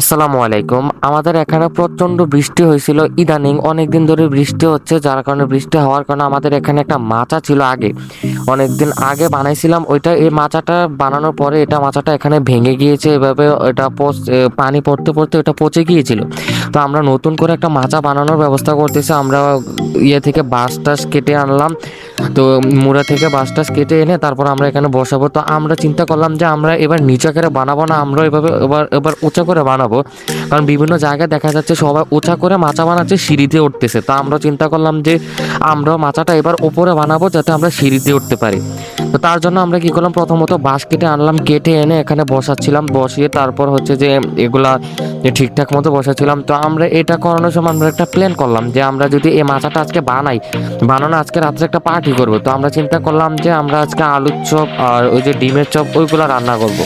আসসালামু আলাইকুম। আমাদের এখানে প্রচণ্ড বৃষ্টি হয়েছিল। ইদানিং অনেক দিন ধরে বৃষ্টি হচ্ছে, যার কারণে বৃষ্টি হওয়ার কারণে আমাদের এখানে একটা মাচা ছিল আগে। অনেক দিন আগে বানাইছিলাম, ওইটা এই মাচাটা বানানোর পরে এটা মাচাটা এখানে ভেঙে গিয়েছে। এভাবে এটা পানি পড়তে পড়তে এটা পচে গিয়েছিল। তো আমরা নতুন করে একটা মাচা বানানোর ব্যবস্থা করতেছি। আমরা ইয়ে থেকে বাঁশ টাস কেটে আনলাম। তো মুড়া থেকে বাঁশ টাস কেটে এনে তারপর আমরা এখানে বসাবো। তো আমরা চিন্তা করলাম যে আমরা এবার নিচা করে বানাবো না আমরা এভাবে এবার এবার উঁচা করে বানাবো। কারণ বিভিন্ন জায়গায় দেখা যাচ্ছে সবাই উঁচা করে মাচা বানাচ্ছে, সিঁড়িতে উঠতেছে। তা আমরা চিন্তা করলাম যে আমরা মাচাটা এবার ওপরে বানাবো যাতে আমরা সিঁড়িতে উঠতে পারি। তো তার জন্য আমরা কি করলাম, প্রথমত বাঁশ কেটে আনলাম, কেটে এনে এখানে বসাচ্ছিলাম। বসিয়ে তারপর হচ্ছে যে এগুলা ঠিকঠাক মতো বসাচ্ছিলাম। তো আমরা এটা করানোর সময় আমরা একটা প্ল্যান করলাম যে আমরা যদি এই মাচাটা আজকে বানাই বানানো আজকে রাত্রে একটা পার্টি করব। তো আমরা চিন্তা করলাম যে আমরা আজকে আলুর চপ আর ওই যে ডিমের চপ ওইগুলো রান্না করব।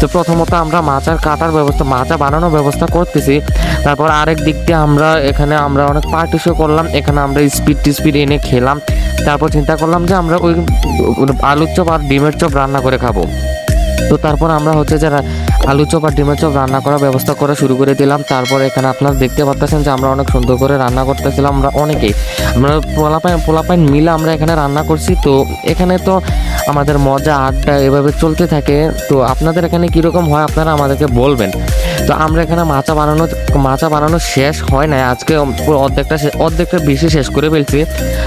তো প্রথমত আমরা মাচার কাটার ব্যবস্থা মাচা বানানোর ব্যবস্থা করতেছি। তারপর আরেক দিক দিয়ে আমরা এখানে আমরা অনেক পার্টি শো করলাম, এখানে আমরা স্পিড টিস্পিড এনে খেলাম। তারপর চিন্তা করলাম যে আমরা ওই আলুর চপ আর ডিমের চপ রান্না করে খাব। তো তারপর আমরা হচ্ছে যে রা- আলু চপ আর ডিমের চপ রান্না করার ব্যবস্থা করা শুরু করে দিলাম। তারপর এখানে আপনারা দেখতে পাচ্ছেন যে আমরা অনেক সুন্দর করে রান্না করতেছিলাম আমরা অনেকেই। আমরা পোলাপাইন পোলাপাইন মিলে আমরা এখানে রান্না করছি। তো এখানে তো আমাদের মজা, আড্ডা এভাবে চলতে থাকে। তো আপনাদের এখানে কীরকম হয় আপনারা আমাদেরকে বলবেন। তো আমরা এখানে মাচা বানানো মাচা বানানো শেষ হয় না আজকে অর্ধেকটা অর্ধেকটা বেশি শেষ করে ফেলছি।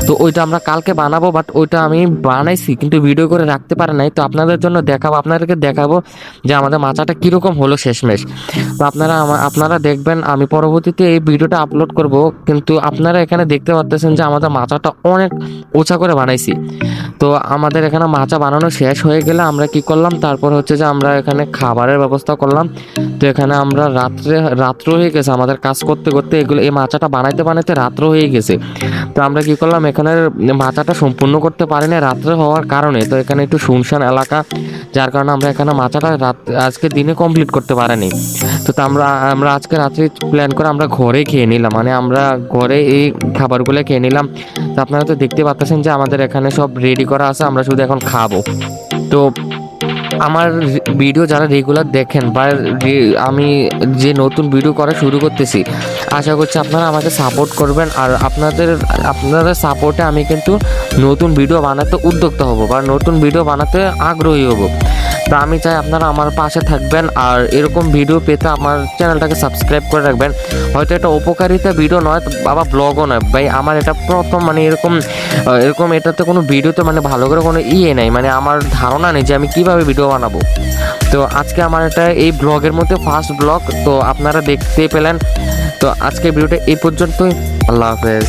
তো ওইটা আমরা কালকে বানাবো বাট ওইটা আমি বানাইছি, কিন্তু ভিডিও করে রাখতে পারে নাই। তো আপনাদের জন্য দেখাবো, আপনাদেরকে দেখাবো যে আমাদের মাচাটা কীরকম হলো শেষমেশ। তো আপনারা আপনারা দেখবেন, আমি পরবর্তীতে এই ভিডিওটা আপলোড করব, কিন্তু আপনারা এখানে দেখতে পাচ্ছেন যে আমাদের মাচাটা অনেক উঁচা করে বানাইছি। তো আমাদের এখানে মাচা বানানো শেষ হয়ে গেলে আমরা কি করলাম, তারপর হচ্ছে যে আমরা এখানে খাবারের ব্যবস্থা করলাম। তো এখানে আমরা রাত্রে, রাত্র হয়ে গেছে। আমাদের কাজ করতে করতে এগুলো, এই মাচাটা বানাইতে বানাইতে রাত্র হয়ে গেছে। তো আমরা কি করলাম, এখানে মাচাটা সম্পূর্ণ করতে পারি না রাত্রে হওয়ার কারণে। তো এখানে একটু শুনশান এলাকা, যার কারণে আমরা এখানে মাচাটা রাত, আজকে দিনে কমপ্লিট করতে পারিনি। তো আমরা আমরা আজকে রাত্রে প্ল্যান করে আমরা ঘরে খেয়ে নিলাম। মানে আমরা ঘরে এই খাবারগুলো খেয়ে নিলাম। তো আপনারা তো দেখতে পাচ্ছেন যে আমাদের এখানে সব রেডি করা আছে, আমরা শুধু এখন খাব। তো আমার ভিডিও যারা রেগুলার দেখেন বা আমি যে নতুন ভিডিও করা শুরু করতেছি, আশা করছি আপনারা আমাকে সাপোর্ট করবেন আর আপনাদের আপনাদের সাপোর্টে আমি কিন্তু নতুন ভিডিও বানাতে উদ্যোক্তা হব বা নতুন ভিডিও বানাতে আগ্রহী হব। তা আমি চাই আপনারা আমার পাশে থাকবেন আর এরকম ভিডিও পেতে আমার চ্যানেলটাকে সাবস্ক্রাইব করে রাখবেন। হয়তো এটা উপকারিতা ভিডিও নয় বাবা ব্লগও নয়। ভাই, আমার এটা প্রথম মানে এরকম এরকম এটাতে কোনো ভিডিওতে মানে ভালো করে কোনো ইয়ে নেই। মানে আমার ধারণা নেই যে আমি কীভাবে ভিডিও বানাবো। তো আজকে আমার এটা এই ব্লগের মধ্যে ফার্স্ট ব্লগ তো আপনারা দেখতে পেলেন। তো আজকে ভিডিওটা এই পর্যন্তই। আল্লাহ হাফেজ।